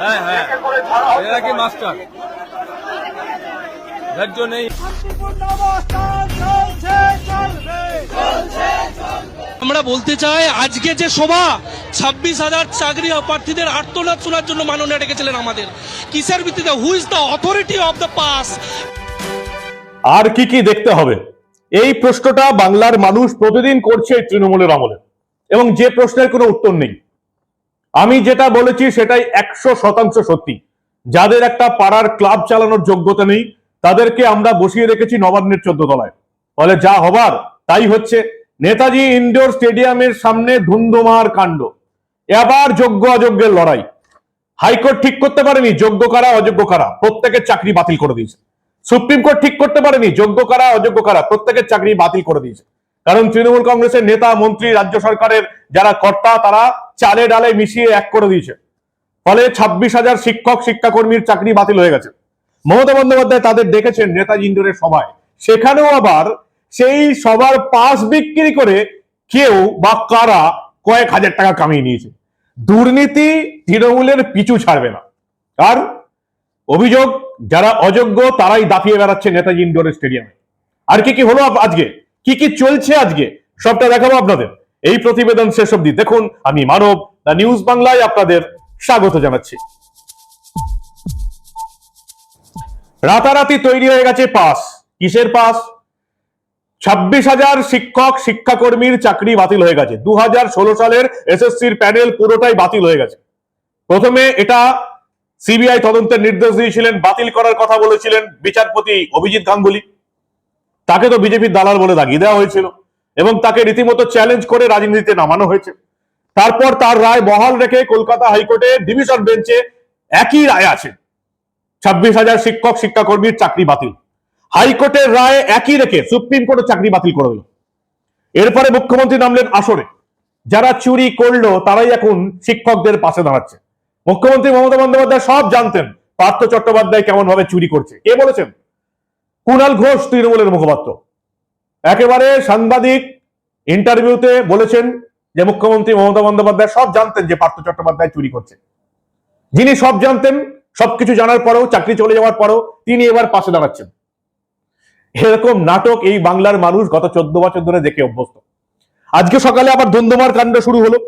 হ্যাঁ হ্যাঁ। এরা কি মাস্টার? ধৈর্য নেই। আমরা বলতে চাই আজকে যে সভা ছাব্বিশ হাজার চাকরি প্রার্থীদের আর্তনাদ শোনার জন্য মাননীয় ডেকেছিলেন আমাদের। কিসের ভিত্তিতে? Who is the authority of the pass আর কি কি দেখতে হবে? এই প্রশ্নটা বাংলার মানুষ প্রতিদিন করছে তৃণমূলের আমলে। এবং যে প্রশ্নের কোনো উত্তর নেই। আমি যেটা বলেছি সেটাই একশো শতাংশ সত্যি। যাদের একটা পাড়ার ক্লাব চালানোর যোগ্যতা নেই, তাদেরকে আমরা বসিয়ে রেখেছি নবান্নের চোদ্দ তলায়। ফলে যা হবার, তাই হচ্ছে। নেতাজি ইনডোর স্টেডিয়ামের সামনে ধুন্ধুমার কাণ্ড। এবার যোগ্য অযোগ্যের লড়াই। হাইকোর্ট ঠিক করতে পারেনি, যোগ্য কারা, অযোগ্য কারা? প্রত্যেকের চাকরি বাতিল করে দিয়েছে। সুপ্রিম কোর্ট ঠিক করতে পারেনি, যোগ্য কারা, অযোগ্য কারা? প্রত্যেকের চাকরি বাতিল করে দিয়েছে। কারণ তৃণমূল কংগ্রেসের নেতা, মন্ত্রী, রাজ্য সরকারের যারা কর্তা, তারা চালে ডালে মিশিয়ে এক করে দিয়েছে। ফলে ছাব্বিশ হাজার শিক্ষক, শিক্ষাকর্মীর চাকরি বাতিল হয়ে গেছে। মমতা বন্দ্যোপাধ্যায় তাদের দেখেছেন নেতাজি ইন্ডোরের সভায়। সেখানেও আবার সেই সবার পাস বিক্রি করে কেউ বা কারা কয়েক হাজার টাকা কামিয়ে নিয়েছে। দুর্নীতি তৃণমূলের পিছু ছাড়বে না। আর অভিযোগ, যারা অযোগ্য, তারাই দাপিয়ে বেড়াচ্ছে নেতাজি ইন্ডোর স্টেডিয়ামে। আর কি কি হলো আজকে? কি কি চলছে আজকে? সবটা দেখাবো আপনাদের। এই প্রতিবেদন শেষ অব্দি দেখুন। আমি মানব, দ্য নিউজ বাংলায় আপনাদের স্বাগত জানাচ্ছি। রাতারাতি তৈরি হয়ে গেছে পাস। কিসের পাস? ছাব্বিশ হাজার শিক্ষক, শিক্ষাকর্মীর চাকরি বাতিল হয়ে গেছে। দু হাজার ষোলো সালের এসএসসির প্যানেল পুরোটাই বাতিল হয়ে গেছে। প্রথমে এটা সিবিআই তদন্তের নির্দেশ দিয়েছিলেন, বাতিল করার কথা বলেছিলেন বিচারপতি অভিজিৎ গাঙ্গুলি। তাকে তো বিজেপির দালাল বলে দাগিয়ে দেওয়া হয়েছিল এবং তাকে রীতিমতো চ্যালেঞ্জ করে রাজনীতিতে নামানো হয়েছে। তারপর তার রায় বহাল রেখে কলকাতা হাইকোর্টে ডিভিশন বেঞ্চে একই রায় আছে। ছাব্বিশ হাজার শিক্ষক, শিক্ষাকর্মীর চাকরি বাতিল। হাইকোর্টের রায় একই রেখে সুপ্রিম কোর্টের চাকরি বাতিল করে দিল। এরপরে মুখ্যমন্ত্রী নামলেন আসরে। যারা চুরি করল, তারাই এখন শিক্ষকদের পাশে দাঁড়াচ্ছে। মুখ্যমন্ত্রী মমতা বন্দ্যোপাধ্যায় সব জানতেন। পার্থ চট্টোপাধ্যায় কেমন ভাবে চুরি করছে? কে বলেছেন? কুণাল ঘোষ তৃণমূলের মুখপাত্র। একেবারে সাংবাদিক ইন্টারভিউতে বলেছেন যে মুখ্যমন্ত্রী মমতা বন্দ্যোপাধ্যায় সব জানতেন যে পার্থ চট্টোপাধ্যায় চুরি করছে। যিনি সব জানতেন, সবকিছু জানার পরেও, চাকরি চলে যাওয়ার পরেও তিনি এবার পাশে দাঁড়াচ্ছেন। এরকম নাটক এই বাংলার মানুষ গত চোদ্দ বছর ধরে দেখে অভ্যস্ত। আজকে সকালে আবার ধুন্ধুমার কাণ্ড শুরু হলো।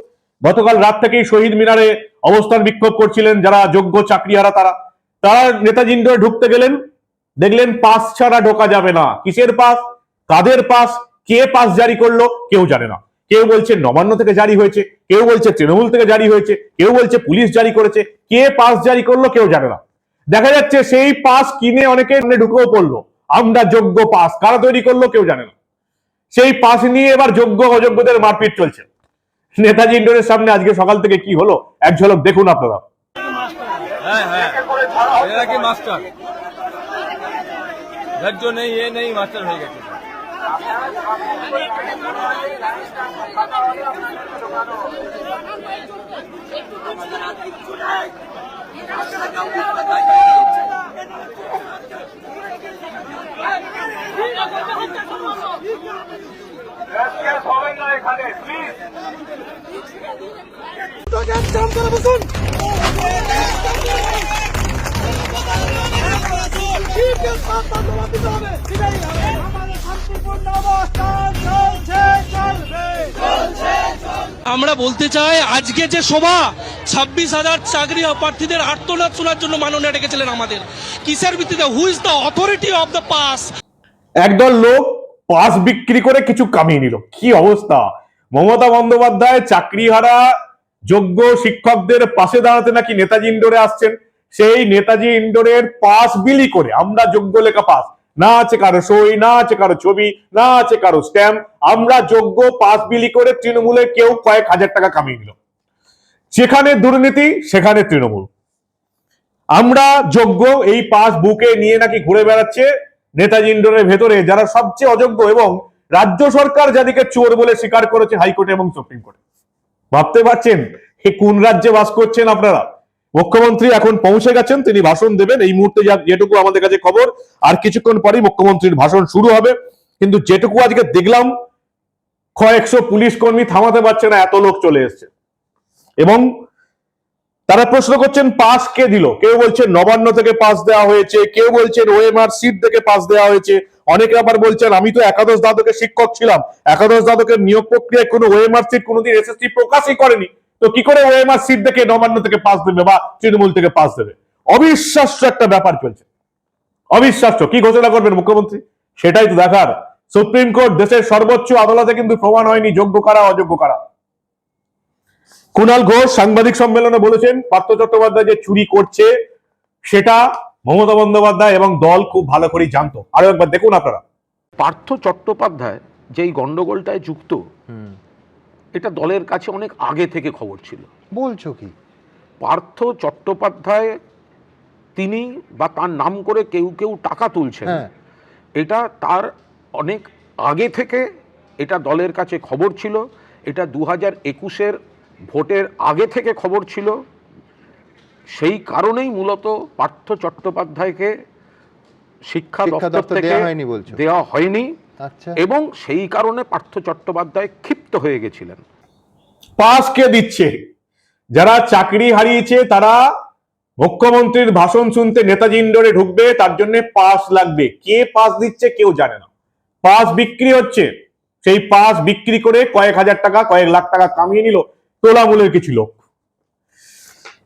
গতকাল রাত থেকেই শহীদ মিনারে অবস্থান বিক্ষোভ করছিলেন যারা যোগ্য চাকরিহারা তারা। তারা নেতাজি ইন্ডোরে ঢুকতে গেলেন। দেখলেন পাস ছাড়া ঢোকা যাবে না। কিসের পাস? কাদের পাস? কে পাস জারি করল? কেউ জানে না। কেউ বলছে নবান্ন থেকে জারি হয়েছে, কেউ বলছে তৃণমূল থেকে জারি হয়েছে, কেউ বলছে পুলিশ জারি করেছে, কে পাস জারি করল কেউ জানে না। দেখা যাচ্ছে সেই পাস কিনে অনেকে ঢুকেও পড়ল। আমরা যোগ্য পাস, কারা তৈরি করল কেউ জানে না। সেই পাস নিয়ে এবার যোগ্য অযোগ্যদের মারপিট চলছে। নেতাজি ইন্ডোরের সামনে আজকে সকাল থেকে কি হলো? এক ঝলক দেখুন আপনারা। হ্যাঁ হ্যাঁ। মাস্টার? ধৈর্য নেই এ নেই মাস্টার হয়ে গেছে জাম করে আমরা বলতে চাই, আজকে যে সভা, ছাব্বিশ হাজার চাকরি প্রার্থীদের আর্তনাদ শোনার জন্য মাননীয় ডেকেছিলেন আমাদের। কিসের ভিত্তিতে? Who is the authority of the pass একদল লোক পাস বিক্রি করে কিছু কামিয়ে নিল। কি অবস্থা? মমতা বন্দ্যোপাধ্যায় চাকরিহারা যোগ্য শিক্ষকদের পাশে দাঁড়াতে নাকি নেতাজি ইন্ডোরে আসছেন? সেই নেতাজি ইন্ডোরের পাস বিলি করে, আমরা যোগ্য লেখা পাস না আছে কারও সই, না আছে কারও ছবি, না আছে কারও স্ট্যাম্প আমরা যোগ্য পাস বিলি করে তৃণমূলের কেউ কয়েক হাজার টাকা কামিয়ে নিল যেখানে দুর্নীতি, সেখানে তৃণমূল। আমরা যোগ্য এই পাস বুকে নিয়ে নাকি ঘুরে বেড়াচ্ছে নেতাজি ইন্ডোরের ভেতরে, যারা সবচেয়ে অযোগ্য এবং রাজ্য সরকার যাদেরকে চোর বলে স্বীকার করেছে হাইকোর্টে এবং সুপ্রিম কোর্টে। ভাবতে পারছেন কোন রাজ্যে বাস করছেন আপনারা? মুখ্যমন্ত্রী এখন পৌঁছে গেছেন, তিনি ভাষণ দেবেন। এই মুহূর্তে যেটুকু আমাদের কাছে খবর, আর কিছুক্ষণ পরেই মুখ্যমন্ত্রীর ভাষণ শুরু হবে। কিন্তু যেটুকু আজকে দেখলাম, কয়েকশো পুলিশ কর্মী থামাতে পারছে না, এত লোক চলে এসছে। এবং তারা প্রশ্ন করছেন, পাস কে দিল? কেউ বলছেন নবান্ন থেকে পাস দেওয়া হয়েছে, কেউ বলছেন ওএমআর সিট থেকে পাস দেওয়া হয়েছে। অনেকে আবার বলছেন, আমি তো একাদশ দ্বাদকের শিক্ষক ছিলাম। একাদশ দ্বাদকের নিয়োগ প্রক্রিয়ায় কোনো ওএমআর সিট কোনোদিন এসএসসি প্রকাশই করেনি। তো কি করে ওএমআর সিট দেখে নবান্ন থেকে পাস দেবে বা তৃণমূল থেকে পাস দেবে? অবিশ্বাস্য একটা ব্যাপার চলছে। অবিশ্বাস্য। কি ঘোষণা করবেন মুখ্যমন্ত্রী? সেটাই তো দেখার। সুপ্রিম কোর্ট দেশের সর্বোচ্চ আদালতে কিন্তু প্রমাণ হয়নি যোগ্য কারা অযোগ্য কারা। কুণাল ঘোষ সাংবাদিক সম্মেলনে বলেছেন পার্থ চট্টোপাধ্যায় যে চুরি করছে সেটা মমতা বন্দ্যোপাধ্যায় এবং দল খুব ভালো করেই জানতো। আরও একবার দেখুন আপনারা। পার্থ চট্টোপাধ্যায় যেই গন্ডগোলটায় যুক্ত এটা দলের কাছে অনেক আগে থেকে খবর ছিল। বলছো কি? পার্থ চট্টোপাধ্যায় তিনি বা তার নাম করে কেউ কেউ টাকা তুলছেন। হ্যাঁ। এটা তার অনেক আগে থেকে এটা দলের কাছে খবর ছিল। এটা দু হাজার একুশের ভোটের আগে থেকে খবর ছিল। সেই কারণেই মূলত পার্থ চট্টোপাধ্যায়কে শিক্ষা দপ্তর থেকে হয়নি বলছো। দেওয়া হয়নি। এবং সেই কারণে পার্থ চট্টোপাধ্যায় ক্ষিপ্ত হয়ে গেছিলেন। পাস কে দিচ্ছে? যারা চাকরি হারিয়েছে তারা মুখ্যমন্ত্রীর ভাষণ শুনতে নেতাজি ইন্ডোরে ঢুকবে তার জন্য পাস লাগবে। কে পাস দিচ্ছে কেউ জানে না। পাস বিক্রি হচ্ছে। সেই পাস বিক্রি করে কয়েক হাজার টাকা কয়েক লাখ টাকা কামিয়ে নিল তোলামূলের কিছু লোক।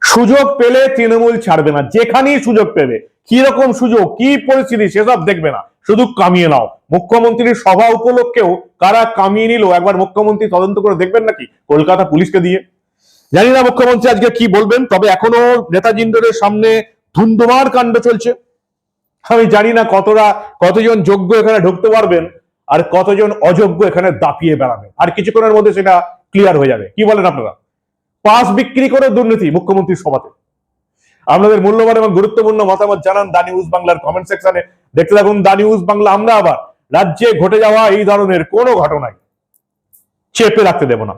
সুযোগ পেলে তৃণমূল ছাড়বে না। যেখানেই সুযোগ পেবে কি রকম সুযোগ কি পরিস্থিতি সেসব দেখবে না। শুধু কামিয়ে নাও। মুখ্যমন্ত্রীর সভা উপলক্ষেও কারা কামিয়ে নিল? একবার মুখ্যমন্ত্রী তদন্ত করে দেখবেন নাকি? কলকাতা পুলিশকে দিয়ে। জানি না মুখ্যমন্ত্রী আজকে কি বলবেন, তবে এখনও নেতাজি সামনে ধুন্ধুমার কাণ্ড চলছে। আমি জানি না কতটা, কতজন যোগ্য এখানে ঢুকতে পারবেন আর কতজন অযোগ্য এখানে দাপিয়ে বেড়াবে আর কিছুক্ষণের মধ্যে সেটা ক্লিয়ার হয়ে যাবে। কি বলেন আপনারা? পাস বিক্রি করে দুর্নীতি মুখ্যমন্ত্রীর সভাতে। আপনাদের মূল্যবান এবং গুরুত্বপূর্ণ মতামত জানান দা নিউজ বাংলার কমেন্ট সেকশনে দেখতে থাকুন দা নিউজ বাংলা, আমরা আবার রাজ্যে ঘটে যাওয়া এই ধরনের কোনো ঘটনায় চেপে রাখতে দেব না।